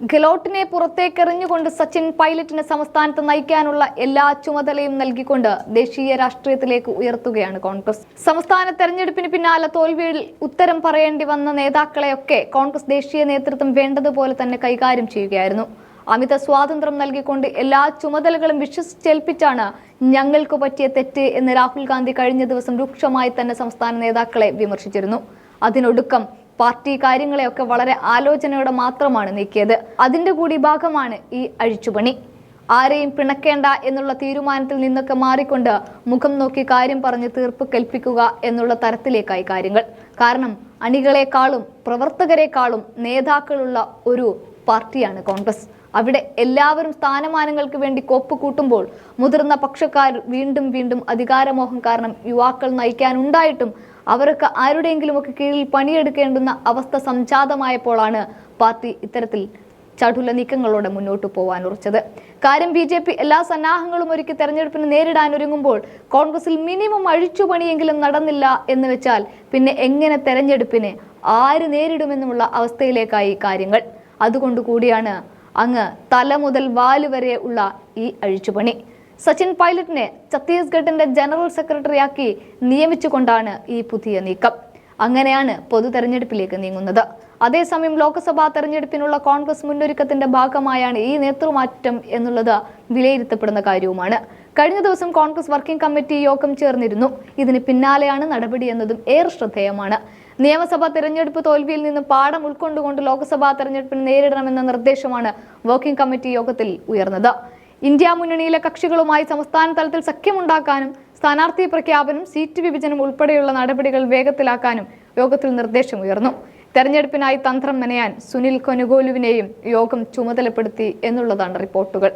ഗെലോട്ടിനെ പുറത്തേക്കെറിഞ്ഞുകൊണ്ട് സച്ചിൻ പൈലറ്റിനെ സംസ്ഥാനത്ത് നയിക്കാനുള്ള എല്ലാ ചുമതലയും നൽകിക്കൊണ്ട് ദേശീയ രാഷ്ട്രീയത്തിലേക്ക് ഉയർത്തുകയാണ് കോൺഗ്രസ്. സംസ്ഥാന തെരഞ്ഞെടുപ്പിന് പിന്നാലെ തോൽവിയിൽ ഉത്തരം പറയേണ്ടി വന്ന നേതാക്കളെയൊക്കെ കോൺഗ്രസ് ദേശീയ നേതൃത്വം വേണ്ടതുപോലെ തന്നെ കൈകാര്യം ചെയ്യുകയായിരുന്നു. അമിത സ്വാതന്ത്ര്യം നൽകിക്കൊണ്ട് എല്ലാ ചുമതലകളും വിശ്വസിച്ചേൽപ്പിച്ചാണ് ഞങ്ങൾക്ക് പറ്റിയ തെറ്റ് എന്ന് രാഹുൽ ഗാന്ധി കഴിഞ്ഞ ദിവസം രൂക്ഷമായി തന്നെ സംസ്ഥാന നേതാക്കളെ വിമർശിച്ചിരുന്നു. അതിനൊടുക്കം പാർട്ടി കാര്യങ്ങളെയൊക്കെ വളരെ ആലോചനയോടെ മാത്രമാണ് നീക്കിയത്. അതിന്റെ കൂടി ഭാഗമാണ് ഈ അഴിച്ചുപണി. ആരെയും പിണക്കേണ്ട എന്നുള്ള തീരുമാനത്തിൽ നിന്നൊക്കെ മാറിക്കൊണ്ട് മുഖം നോക്കി കാര്യം പറഞ്ഞ് തീർപ്പ് കൽപ്പിക്കുക എന്നുള്ള തരത്തിലേക്കായി കാര്യങ്ങൾ. കാരണം അണികളെക്കാളും പ്രവർത്തകരെക്കാളും നേതാക്കളുള്ള ഒരു പാർട്ടിയാണ് കോൺഗ്രസ്. അവിടെ എല്ലാവരും സ്ഥാനമാനങ്ങൾക്ക് വേണ്ടി കോപ്പ് കൂട്ടുമ്പോൾ മുതിർന്ന പക്ഷക്കാർ വീണ്ടും വീണ്ടും അധികാരമോഹം കാരണം യുവാക്കൾ നയിക്കാനുണ്ടായിട്ടും അവർക്ക് ആരുടെയെങ്കിലുമൊക്കെ കീഴിൽ പണിയെടുക്കേണ്ടുന്ന അവസ്ഥ സംജാതമായപ്പോഴാണ് പാർട്ടി ഇത്തരത്തിൽ ചടുല നീക്കങ്ങളോടെ മുന്നോട്ട് പോകാൻ ഉറച്ചത്. കാര്യം ബി ജെ പി എല്ലാ സന്നാഹങ്ങളും ഒരുക്കി തെരഞ്ഞെടുപ്പിന് നേരിടാൻ ഒരുങ്ങുമ്പോൾ കോൺഗ്രസിൽ മിനിമം അഴിച്ചുപണിയെങ്കിലും നടന്നില്ല എന്ന് വെച്ചാൽ പിന്നെ എങ്ങനെ തെരഞ്ഞെടുപ്പിനെ ആര് നേരിടുമെന്നുമുള്ള അവസ്ഥയിലേക്കായി കാര്യങ്ങൾ. അതുകൊണ്ട് കൂടിയാണ് അങ്ങ് തല മുതൽ വാൽ വരെ ഉള്ള ഈ അഴിച്ചുപണി സച്ചിൻ പൈലറ്റിനെ ഛത്തീസ്ഗഡിന്റെ ജനറൽ സെക്രട്ടറിയാക്കി നിയമിച്ചുകൊണ്ടാണ് ഈ പുതിയ നീക്കം. അങ്ങനെയാണ് പൊതു തെരഞ്ഞെടുപ്പിലേക്ക് നീങ്ങുന്നത്. അതേസമയം ലോക്സഭാ തെരഞ്ഞെടുപ്പിനുള്ള കോൺഗ്രസ് മുന്നൊരുക്കത്തിന്റെ ഭാഗമായാണ് ഈ നേതൃമാറ്റം എന്നുള്ളത് വിലയിരുത്തപ്പെടുന്ന കാര്യവുമാണ്. കഴിഞ്ഞ ദിവസം കോൺഗ്രസ് വർക്കിംഗ് കമ്മിറ്റി യോഗം ചേർന്നിരുന്നു. ഇതിന് പിന്നാലെയാണ് നടപടി എന്നതും ഏറെ ശ്രദ്ധേയമാണ്. നിയമസഭാ തെരഞ്ഞെടുപ്പ് തോൽവിയിൽ നിന്ന് പാഠം ഉൾക്കൊണ്ടുകൊണ്ട് ലോക്സഭാ തെരഞ്ഞെടുപ്പിന് നേരിടണമെന്ന നിർദ്ദേശമാണ് വർക്കിംഗ് കമ്മിറ്റി യോഗത്തിൽ ഉയർന്നത്. ഇന്ത്യ മുന്നണിയിലെ കക്ഷികളുമായി സംസ്ഥാന തലത്തിൽ സഖ്യമുണ്ടാക്കാനും സ്ഥാനാർത്ഥി പ്രഖ്യാപനം സീറ്റ് വിഭജനം ഉൾപ്പെടെയുള്ള നടപടികൾ വേഗത്തിലാക്കാനും യോഗത്തിൽ നിർദ്ദേശമുയർന്നു. തെരഞ്ഞെടുപ്പിനായി തന്ത്രം മെനയാൻ സുനിൽ കൊനുഗോലുവിനെയും യോഗം ചുമതലപ്പെടുത്തി എന്നുള്ളതാണ് റിപ്പോർട്ടുകൾ.